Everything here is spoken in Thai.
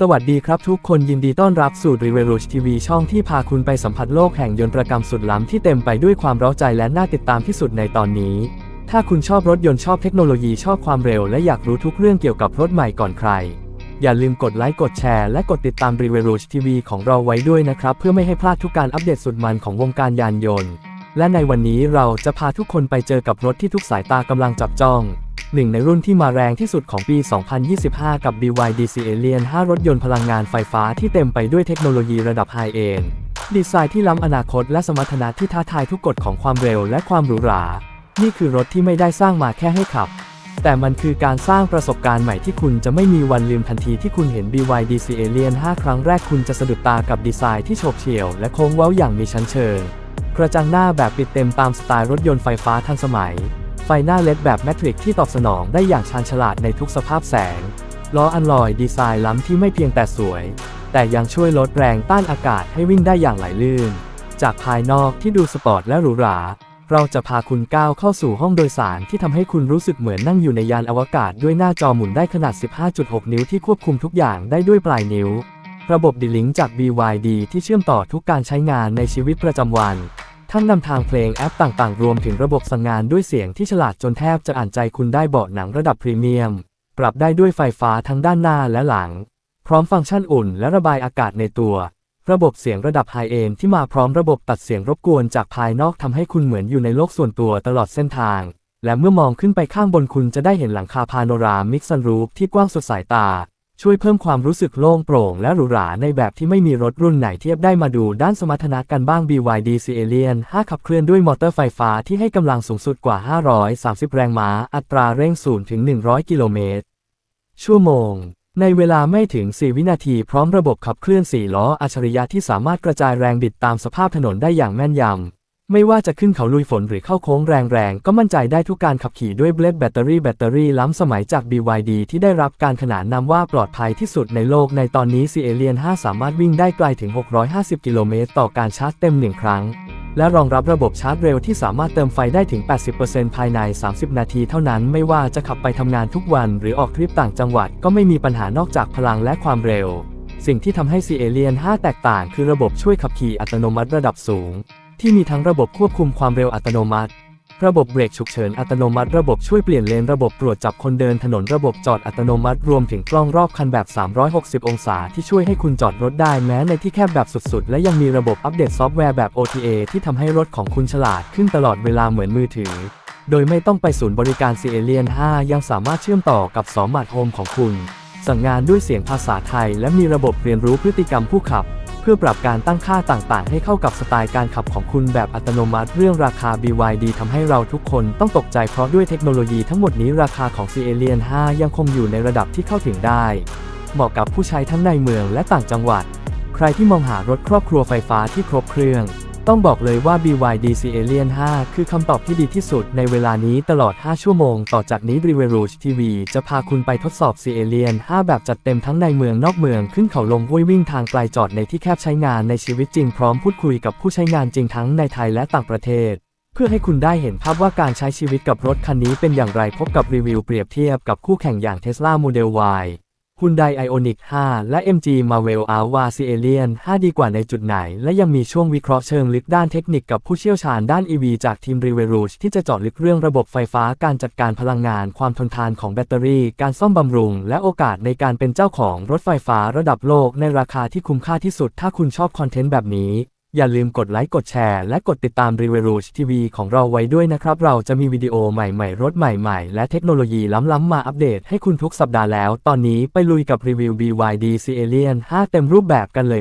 สวัสดีครับทุกคนยินดีต้อนรับสู่ r e v e r u s h TV ช่องที่พาคุณไปสัมผัสโลกแห่งยนตรกรรมสุดล้ำที่เต็มไปด้วยความเร้าใจและน่าติดตามที่สุดในตอนนี้ ถ้าคุณชอบรถยนต์ชอบเทคโนโลยีชอบความเร็วและอยากรู้ทุกเรื่องเกี่ยวกับรถใหม่ก่อนใคร อย่าลืมกดไลค์กดแชร์และกดติดตาม r e v e r u s h TV ของเราไว้ด้วยนะครับ เพื่อไม่ให้พลาดทุกการอัปเดตสุดมันของวงการยานยนต์ และในวันนี้เราจะพาทุกคนไปเจอกับรถที่ทุกสายตากำลังจับจ้อง หนึ่งในรุ่นที่มาแรงที่สุดของปี 2025 กับ BYD C Alien 5 รถยนต์พลังงานไฟฟ้าที่เต็มไปด้วยเทคโนโลยีระดับไฮเอนด์ดีไซน์ที่ล้ำอนาคตและสมรรถนะที่ท้าทายทุกกฎของความเร็วและความหรูหรา นี่คือรถที่ไม่ได้สร้างมาแค่ให้ขับ แต่มันคือการสร้างประสบการณ์ใหม่ที่คุณจะไม่มีวันลืมทันทีที่คุณเห็น BYD C Alien 5 ครั้งแรกคุณจะสะดุดตากับดีไซน์ที่โฉบเฉี่ยวและโค้งเว้าอย่างมีชั้นเชิง กระจังหน้าแบบปิดเต็มตามสไตล์รถยนต์ไฟฟ้าทันสมัย ไฟหน้าเลดแบบแมทริกที่ตอบสนองได้อย่างชาญฉลาดในทุกสภาพแสง ล้ออันลอยดีไซน์ล้ำที่ไม่เพียงแต่สวย แต่ยังช่วยลดแรงต้านอากาศให้วิ่งได้อย่างไหลลื่น จากภายนอกที่ดูสปอร์ตและหรูหรา เราจะพาคุณก้าวเข้าสู่ห้องโดยสารที่ทำให้คุณรู้สึกเหมือนนั่งอยู่ในยานอวกาศด้วยหน้าจอหมุนได้ขนาด 15.6 นิ้วที่ควบคุมทุกอย่างได้ด้วยปลายนิ้ว ระบบดีลิงจาก BYD ที่เชื่อมต่อทุกการใช้งานในชีวิตประจำวัน ทั้งนำทางเพลงแอปต่างๆ รวมถึงระบบสั่งงานด้วยเสียงที่ฉลาดจนแทบจะอ่านใจคุณได้เบาะหนังระดับพรีเมียม ปรับได้ด้วยไฟฟ้าทั้งด้านหน้าและหลัง พร้อมฟังก์ชันอุ่นและระบายอากาศในตัว ระบบเสียงระดับไฮเอนที่มาพร้อมระบบตัดเสียงรบกวนจากภายนอกทำให้คุณเหมือนอยู่ในโลกส่วนตัวตลอดเส้นทาง และเมื่อมองขึ้นไปข้างบนคุณจะได้เห็นหลังคาพาโนรามิกซันรูฟที่กว้างสุดสายตา ช่วยเพิ่มความรู้สึกโล่งโปร่งและหรูหราในแบบที่ไม่มีรถรุ่นไหนเทียบได้มาดูด้านสมรรถนะกันบ้าง BYD C Alien 5 ขับเคลื่อนด้วยมอเตอร์ไฟฟ้าที่ให้กำลังสูงสุดกว่า 530 แรงม้า อัตราเร่ง0ถึง 100 กิโลเมตร ชั่วโมง ในเวลาไม่ถึง 4 วินาทีพร้อมระบบขับเคลื่อน 4 ล้ออัจฉริยะที่สามารถกระจายแรงบิดตามสภาพถนนได้อย่างแม่นยำ ไม่ว่าจะขึ้นเขาลุยฝนหรือเข้าโค้งแรงๆ ก็มั่นใจได้ทุกการขับขี่ด้วยเบลดแบตเตอรี่แบตเตอรี่ล้ำสมัยจาก BYD ที่ได้รับการขนานนามว่าปลอดภัยที่สุดในโลกในตอนนี้ C Alien 5สามารถวิ่งได้ไกลถึง 650 กิโลเมตรต่อการชาร์จเต็ม 1 ครั้ง และรองรับระบบชาร์จเร็วที่สามารถเติมไฟได้ถึง 80%ภายใน 30 นาทีเท่านั้น ไม่ว่าจะขับไปทำงานทุกวันหรือออกทริปต่างจังหวัด ก็ไม่มีปัญหานอกจากพลังและความเร็ว สิ่งที่ทำให้ C Alien 5แตกต่าง คือระบบช่วยขับขี่อัตโนมัติระดับสูง ที่มีทั้งระบบควบคุมความเร็วอัตโนมัติ ระบบเบรกฉุกเฉินอัตโนมัติ ระบบช่วยเปลี่ยนเลน ระบบตรวจจับคนเดินถนน ระบบจอดอัตโนมัติ รวมถึงกล้องรอบคันแบบ 360 องศา ที่ช่วยให้คุณจอดรถได้แม้ในที่แคบแบบสุดๆ และยังมีระบบอัปเดตซอฟต์แวร์แบบ OTA ที่ทำให้รถของคุณฉลาดขึ้นตลอดเวลาเหมือนมือถือ โดยไม่ต้องไปศูนย์บริการ C Alien 5ยังสามารถเชื่อมต่อกับสมาร์ทโฮมของคุณ สั่งงานด้วยเสียงภาษาไทย และมีระบบเรียนรู้พฤติกรรมผู้ขับ พื่อปรับการตั้งค่าต่างๆ ให้เข้ากับสไตล์การขับของคุณแบบอัตโนมัติ เรื่องราคา BYD ทำให้เราทุกคนต้องตกใจเพราะด้วยเทคโนโลยีทั้งหมดนี้ราคาของ C Alien 5 ยังคงอยู่ในระดับที่เข้าถึงได้ เหมาะกับผู้ใช้ทั้งในเมืองและต่างจังหวัด ใครที่มองหารถครอบครัวไฟฟ้าที่ครบเครื่อง ต้องบอกเลยว่า BYD C Alien 5 คือคำตอบที่ดีที่สุดในเวลานี้ตลอด 5 ชั่วโมง ต่อจากนี้ r e v e r u s h TV จะพาคุณไปทดสอบ C Alien 5 แบบจัดเต็มทั้งในเมืองนอกเมืองขึ้นเขาลงห้วยวิ่งทางไกลจอดในที่แคบใช้งานในชีวิตจริงพร้อมพูดคุยกับผู้ใช้งานจริงทั้งในไทยและต่างประเทศ เพื่อให้คุณได้เห็นภาพว่าการใช้ชีวิตกับรถคันนี้เป็นอย่างไรพบกับรีวิวเปรียบเทียบกับคู่แข่งอย่าง Tesla Model Y Hyundai Ioniq 5 และ MG Marvel Alva C e l i a n 5 ดีกว่าในจุดไหน และยังมีช่วงวิเคราะห์เชิงลึกด้านเทคนิคกับผู้เชี่ยวชาญด้าน EV จากทีม r e v e r u g e ที่จะเจาะลึกเรื่องระบบไฟฟ้าการจัดการพลังงาน ความทนทานของแบตเตอรี่ การซ่อมบำรุง และโอกาสในการเป็นเจ้าของรถไฟฟ้าระดับโลกในราคาที่คุ้มค่าที่สุด ถ้าคุณชอบคอนเทนต์แบบนี้ อย่าลืมกดไลค์กดแชร์และกดติดตาม r e v e r u s h TV ของเราไว้ด้วยนะครับ เราจะมีวิดีโอใหม่ๆ รถใหม่ๆ และเทคโนโลยีล้ำๆมาอัปเดตให้คุณทุกสัปดาห์แล้ว ตอนนี้ไปลุยกับรีวิว BYD C Alien 5 เต็มรูปแบบกันเลย